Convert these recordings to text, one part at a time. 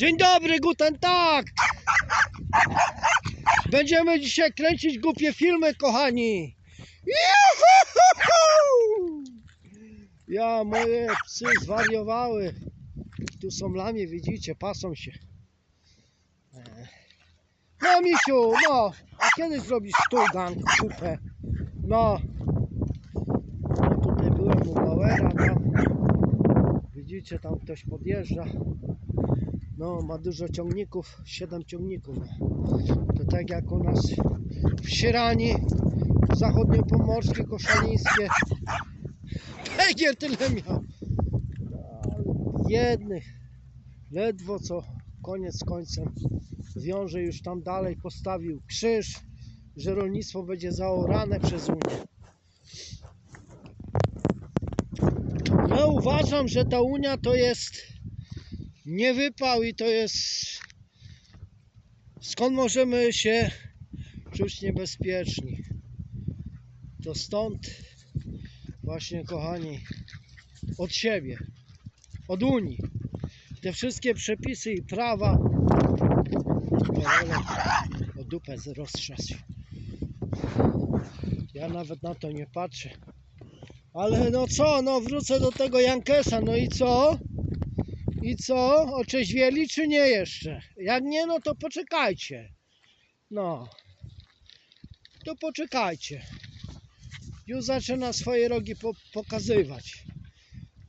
Dzień dobry, guten tag! Będziemy dzisiaj kręcić głupie filmy, kochani! Juhu! Ja, moje psy zwariowały. Tu są lamie, widzicie, pasą się. E. No, misiu, no, a kiedy zrobisz sztugang, kupę? No. no, tutaj byłem u Bauera, tam. Widzicie, tam ktoś podjeżdża. No, ma dużo ciągników, 7 ciągników. To tak jak u nas w Sierani, zachodniopomorskie, koszalińskie. Węgier tyle miał. Jednych, ledwo co koniec końcem wiąże już tam dalej, postawił krzyż, że rolnictwo będzie zaorane przez Unię. Ja uważam, że ta Unia to jest niewypał i to jest skąd możemy się czuć niebezpieczni. To stąd właśnie kochani od siebie, od Unii. Te wszystkie przepisy i prawa o dupę roztrzasł. Ja nawet na to nie patrzę. Ale no co, no wrócę do tego Jankesa, no i co? I co? Otrzeźwieli czy nie jeszcze? Jak nie, no to poczekajcie. No. To poczekajcie. Już zaczyna swoje rogi po pokazywać.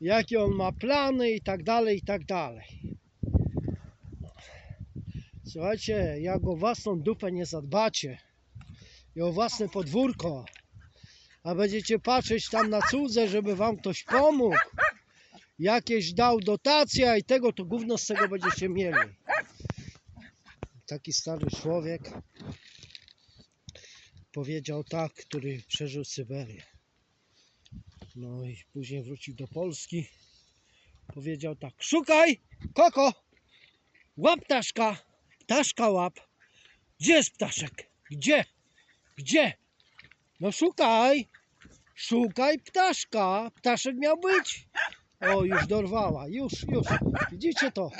Jakie on ma plany i tak dalej, i tak dalej. Słuchajcie, jak o własną dupę nie zadbacie i o własne podwórko, a będziecie patrzeć tam na cudze, żeby wam ktoś pomógł, jakieś dał dotacje i tego, to gówno z tego będziecie mieli. Taki stary człowiek powiedział tak, który przeżył Syberię. No i później wrócił do Polski. Powiedział tak, szukaj, koko, łap ptaszka, ptaszka łap. Gdzie jest ptaszek? Gdzie? Gdzie? No szukaj, szukaj ptaszka. Ptaszek miał być. O, już dorwała, już, już. Widzicie to?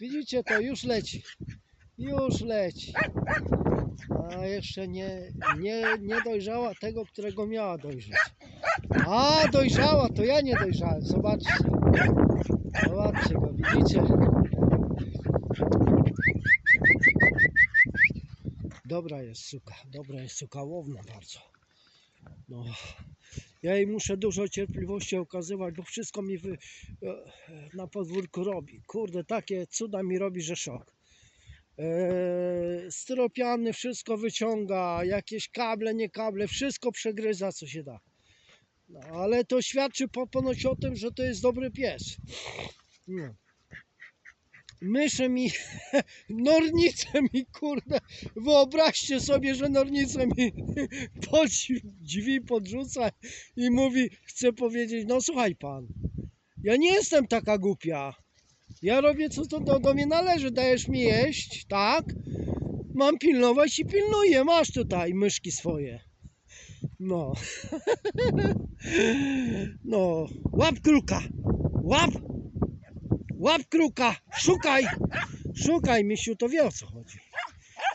Widzicie to? Już leci. Już leci. A jeszcze nie, nie, nie dojrzała tego, którego miała dojrzeć. A, dojrzała, to ja nie dojrzałem. Zobaczcie. Zobaczcie go, widzicie? Dobra jest suka, dobra jest suka łowna bardzo. No, ja jej muszę dużo cierpliwości okazywać, bo wszystko mi wy, e, na podwórku robi. Kurde, takie cuda mi robi, że szok. Eee, styropiany wszystko wyciąga, jakieś kable, nie kable, wszystko przegryza, co się da. No, ale to świadczy po, ponoć o tym, że to jest dobry pies. No. Myszy mi, nornice mi, kurde, wyobraźcie sobie, że nornice mi pod drzwi podrzuca i mówi, chce powiedzieć, no słuchaj pan, ja nie jestem taka głupia, ja robię co to do, do mnie należy, dajesz mi jeść, tak? Mam pilnować i pilnuję, masz tutaj myszki swoje. No. No, łap kruka, łap, łap kruka, szukaj, szukaj, misiu, to wie o co chodzi.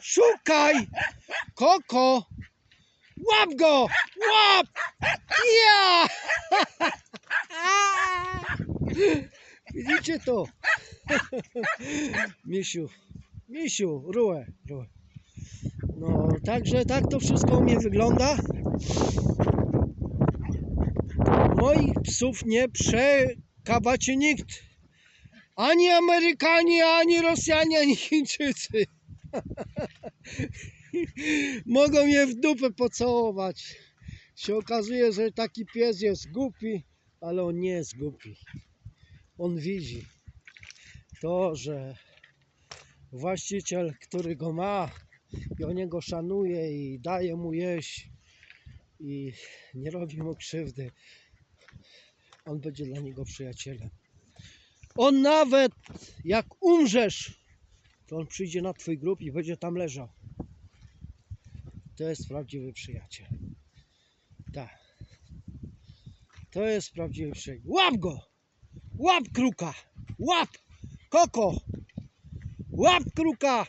Szukaj, koko, łap go, łap, ja! Widzicie to? Misiu, misiu, rułę, rułę. No, także tak to wszystko u mnie wygląda. Moich psów nie przekabacie nikt. Ani Amerykanie, ani Rosjanie, ani Chińczycy. Mogą je w dupę pocałować. Się okazuje, że taki pies jest głupi, ale on nie jest głupi. On widzi to, że właściciel, który go ma i o niego szanuje i daje mu jeść i nie robi mu krzywdy, on będzie dla niego przyjacielem. On nawet jak umrzesz, to on przyjdzie na twój grób i będzie tam leżał. To jest prawdziwy przyjaciel. Tak. To jest prawdziwy przyjaciel. Łap go! Łap kruka! Łap! Koko! Łap kruka!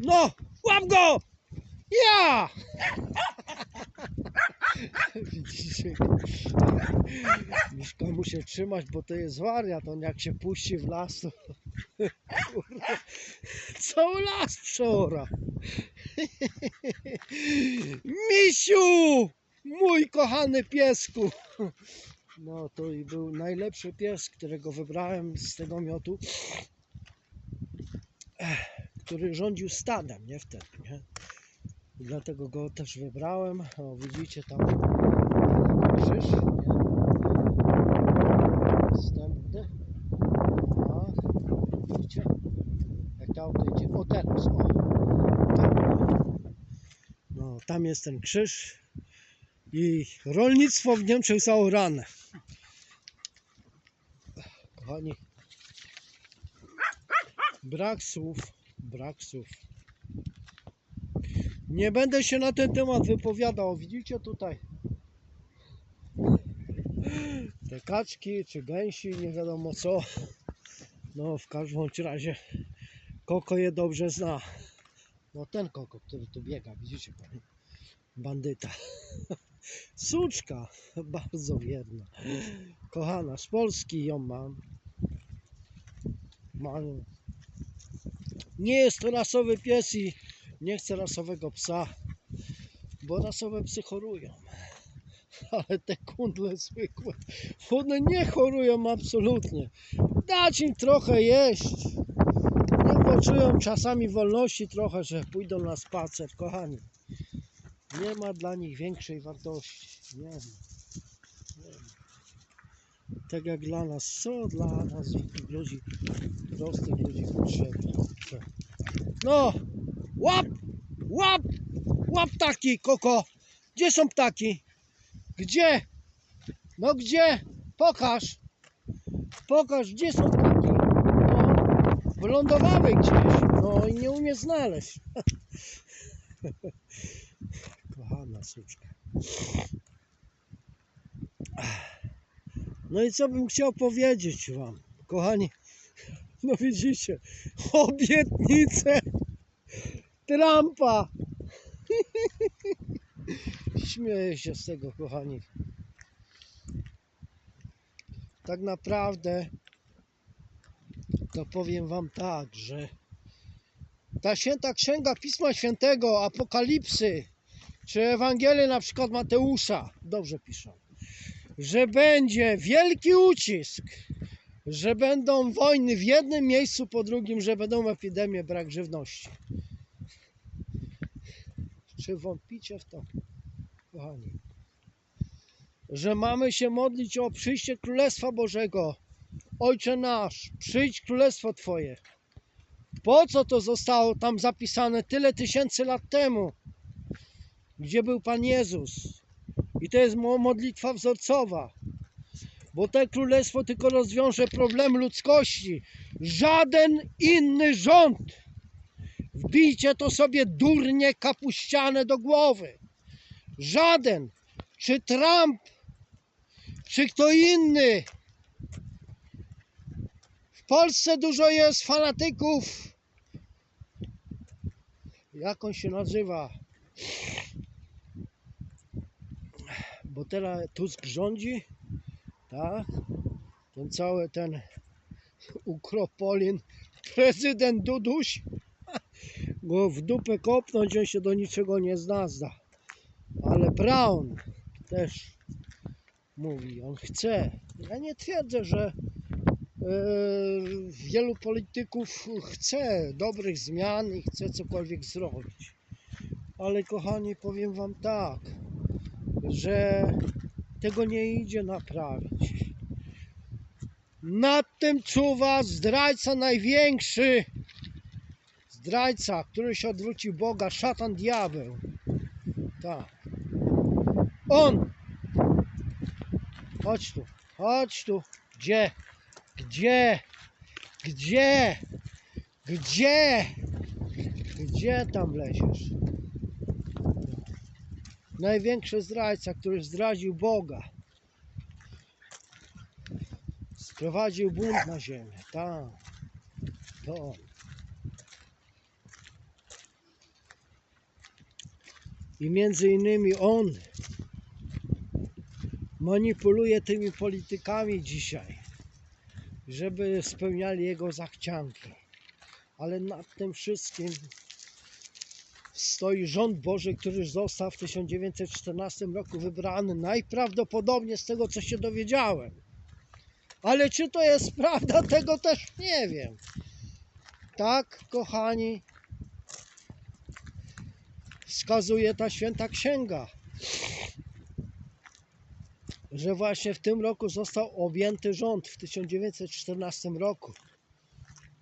No! Łap go! Ja! Miszka muszę trzymać, bo to jest wariat. On jak się puści w las, to Kurde, cały las przeora. Misiu! Mój kochany piesku! No to i był najlepszy pies, którego wybrałem z tego miotu, Ech, który rządził stadem, nie wtedy, nie? Dlatego go też wybrałem. O, widzicie tam krzyż, nie? Następny. Tak, widzicie? Jak to auto idzie. O teraz, o. Tam. No, tam jest ten krzyż i rolnictwo w Niemczech zaorane. Kochani, brak słów, brak słów. Nie będę się na ten temat wypowiadał. Widzicie tutaj te kaczki czy gęsi, nie wiadomo co. No w każdym razie Koko je dobrze zna. No ten Koko, który tu biega, widzicie panie? Bandyta. Suczka, bardzo wierna. Kochana, z Polski ją mam. Mam. Nie jest to rasowy pies i nie chcę rasowego psa, bo rasowe psy chorują. Ale te kundle zwykłe, one nie chorują absolutnie. Dać im trochę jeść. Nie poczują czasami wolności trochę, że pójdą na spacer, kochani. Nie ma dla nich większej wartości. Nie ma. Tak jak dla nas, co dla nas ludzi, prostych ludzi potrzebne. No, łap, łap, łap ptaki, koko. Gdzie są ptaki? Gdzie? No gdzie? Pokaż. Pokaż, gdzie są ptaki. No, wylądowały gdzieś. No i nie umie znaleźć. Kochana suczka. No i co bym chciał powiedzieć wam, kochani. No widzicie, obietnice Trumpa. Śmieję się z tego, kochani. Tak naprawdę to powiem wam tak, że ta święta księga Pisma Świętego, Apokalipsy, czy Ewangelii na przykład Mateusza, dobrze piszą, że będzie wielki ucisk, że będą wojny w jednym miejscu po drugim, że będą epidemie, brak żywności. Czy wątpicie w to, kochani? Że mamy się modlić o przyjście Królestwa Bożego. Ojcze nasz, przyjdź Królestwo Twoje. Po co to zostało tam zapisane tyle tysięcy lat temu? Gdzie był Pan Jezus? I to jest mo- modlitwa wzorcowa. Bo te królestwo tylko rozwiąże problem ludzkości. Żaden inny rząd. Wbijcie to sobie durnie kapuściane do głowy. Żaden. Czy Trump, czy kto inny. W Polsce dużo jest fanatyków. Jak on się nazywa? Bo teraz Tusk rządzi, tak? Ten cały ten ukropolin, prezydent Duduś, go w dupę kopnąć, on się do niczego nie znazda. Ale Brown też mówi, on chce. Ja nie twierdzę, że e, wielu polityków chce dobrych zmian i chce cokolwiek zrobić. Ale kochani, powiem wam tak, że tego nie idzie naprawić. Nad tym czuwa zdrajca największy. Zdrajca, który się odwrócił Boga, szatan diabeł. Tak. On. Chodź tu, chodź tu. Gdzie? Gdzie? Gdzie? Gdzie? Gdzie tam leziesz? największy zdrajca, który zdradził Boga. Sprowadził bunt na ziemię. Tam, To on. I między innymi on manipuluje tymi politykami dzisiaj, żeby spełniali jego zachcianki. Ale nad tym wszystkim stoi rząd Boży, który został w 1914 roku wybrany najprawdopodobniej z tego, co się dowiedziałem. Ale czy to jest prawda, tego też nie wiem. Tak, kochani, wskazuje ta święta księga, że właśnie w tym roku został objęty rząd w 1914 roku,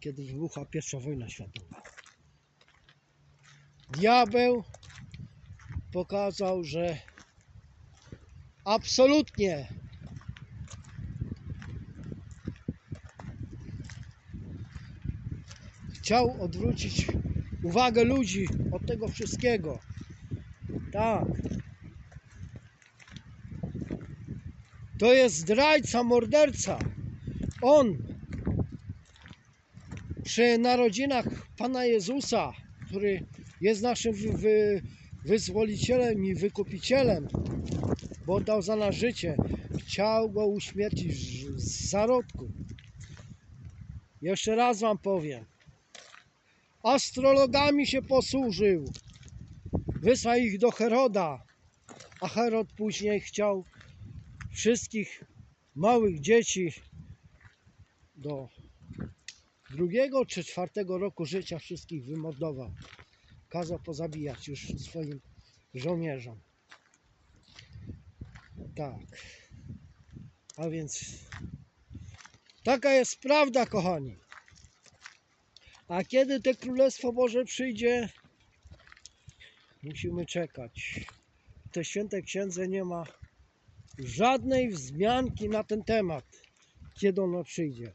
kiedy wybuchła pierwsza wojna światowa. Diabeł pokazał, że absolutnie chciał odwrócić uwagę ludzi od tego wszystkiego. Tak. To jest zdrajca, morderca. On przy narodzinach Pana Jezusa, który jest naszym wy, wy, wyzwolicielem i wykupicielem, bo oddał za nas życie, chciał go uśmiercić w zarodku. Jeszcze raz Wam powiem. Astrologami się posłużył. Wysłał ich do Heroda, a Herod później chciał wszystkich małych dzieci do drugiego czy czwartego roku życia wszystkich wymordował. Kazał pozabijać już swoim żołnierzom. Tak. A więc taka jest prawda, kochani. A kiedy to Królestwo Boże przyjdzie, musimy czekać. W tej świętej księdze nie ma żadnej wzmianki na ten temat, kiedy ono przyjdzie.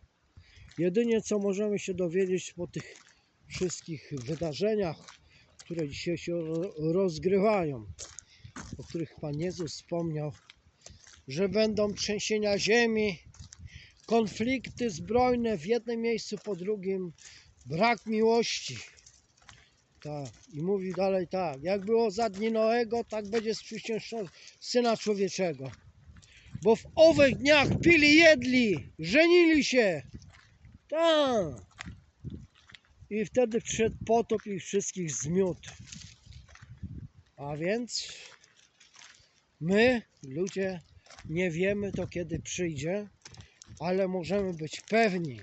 Jedynie co możemy się dowiedzieć po tych wszystkich wydarzeniach, które dzisiaj się ro- rozgrywają, o których Pan Jezus wspomniał, że będą trzęsienia ziemi, konflikty zbrojne w jednym miejscu po drugim, brak miłości. Tak. I mówi dalej tak, jak było za dni Noego, tak będzie z przyjściem Syna Człowieczego. Bo w owych dniach pili, jedli, żenili się. Tak. I wtedy przyszedł potop i wszystkich zmiótł. A więc my, ludzie, nie wiemy to kiedy przyjdzie, ale możemy być pewni,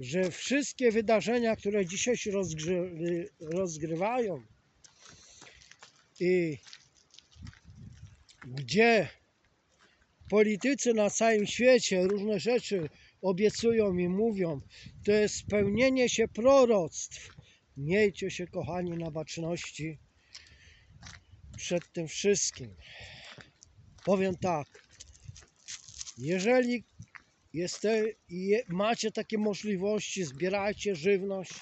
że wszystkie wydarzenia, które dzisiaj się rozgry, rozgrywają i gdzie politycy na całym świecie różne rzeczy obiecują i mówią, to jest spełnienie się proroctw. Miejcie się, kochani, na baczności przed tym wszystkim. Powiem tak, jeżeli Jeste, je, macie takie możliwości, zbierajcie żywność.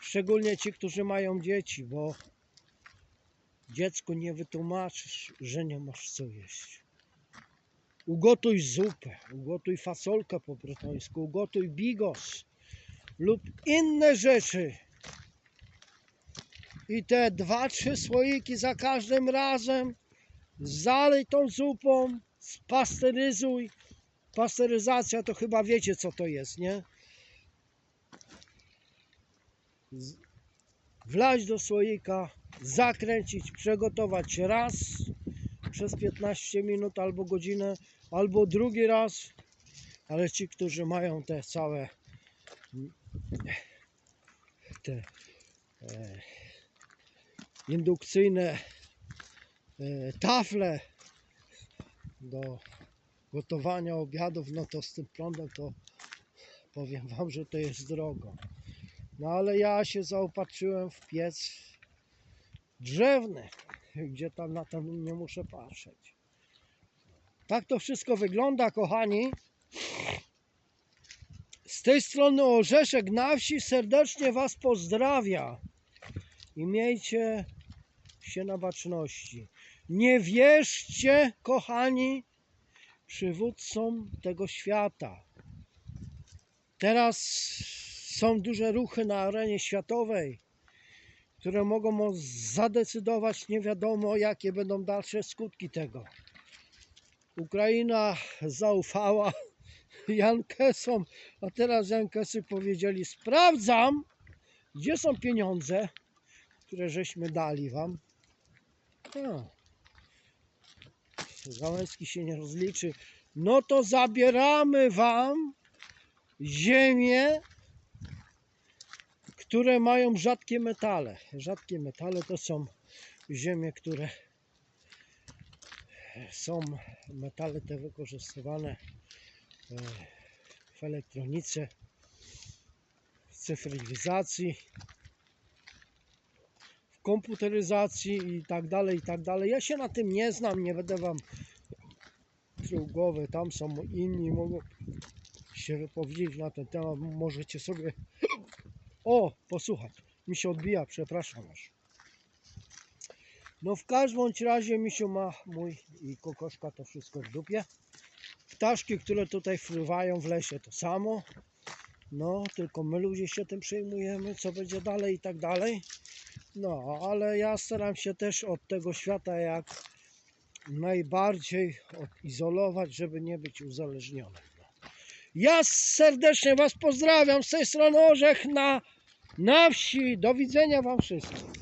Szczególnie ci, którzy mają dzieci, bo dziecku nie wytłumaczysz, że nie masz co jeść. Ugotuj zupę, ugotuj fasolkę po bretońsku, ugotuj bigos lub inne rzeczy. I te dwa, trzy słoiki za każdym razem zalej tą zupą, spasteryzuj Pasteryzacja to chyba wiecie co to jest, nie? Wlać do słoika, zakręcić, przygotować raz przez 15 minut albo godzinę, albo drugi raz, ale ci, którzy mają te całe te e, indukcyjne e, tafle do gotowania obiadów, no to z tym prądem to powiem Wam, że to jest drogo. No ale ja się zaopatrzyłem w piec drzewny, gdzie tam na to nie muszę patrzeć. Tak to wszystko wygląda, kochani. Z tej strony Orzeszek na wsi serdecznie Was pozdrawia i miejcie się na baczności. Nie wierzcie, kochani, przywódcom tego świata. Teraz są duże ruchy na arenie światowej. Które mogą zadecydować nie wiadomo jakie będą dalsze skutki tego. Ukraina zaufała Jankesom, a teraz Jankesy powiedzieli sprawdzam, gdzie są pieniądze, które żeśmy dali wam. A. Załęski się nie rozliczy. No to zabieramy wam ziemię, które mają rzadkie metale. Rzadkie metale to są ziemie, które są metale te wykorzystywane e, w elektronice, w cyfryzacji, w komputeryzacji i tak dalej, i tak dalej. Ja się na tym nie znam, nie będę wam truł głowy, tam są inni, mogą się wypowiedzieć na ten temat, możecie sobie o, posłuchać, mi się odbija, przepraszam aż. No w każdym razie misiu ma mój i kokoszka to wszystko w dupie. Ptaszki, które tutaj fruwają w lesie to samo. No, tylko my ludzie się tym przejmujemy, co będzie dalej i tak dalej. No, ale ja staram się też od tego świata jak najbardziej odizolować, żeby nie być uzależnionym. Ja serdecznie Was pozdrawiam z tej strony Orzech na, na wsi. Do widzenia Wam wszystkim.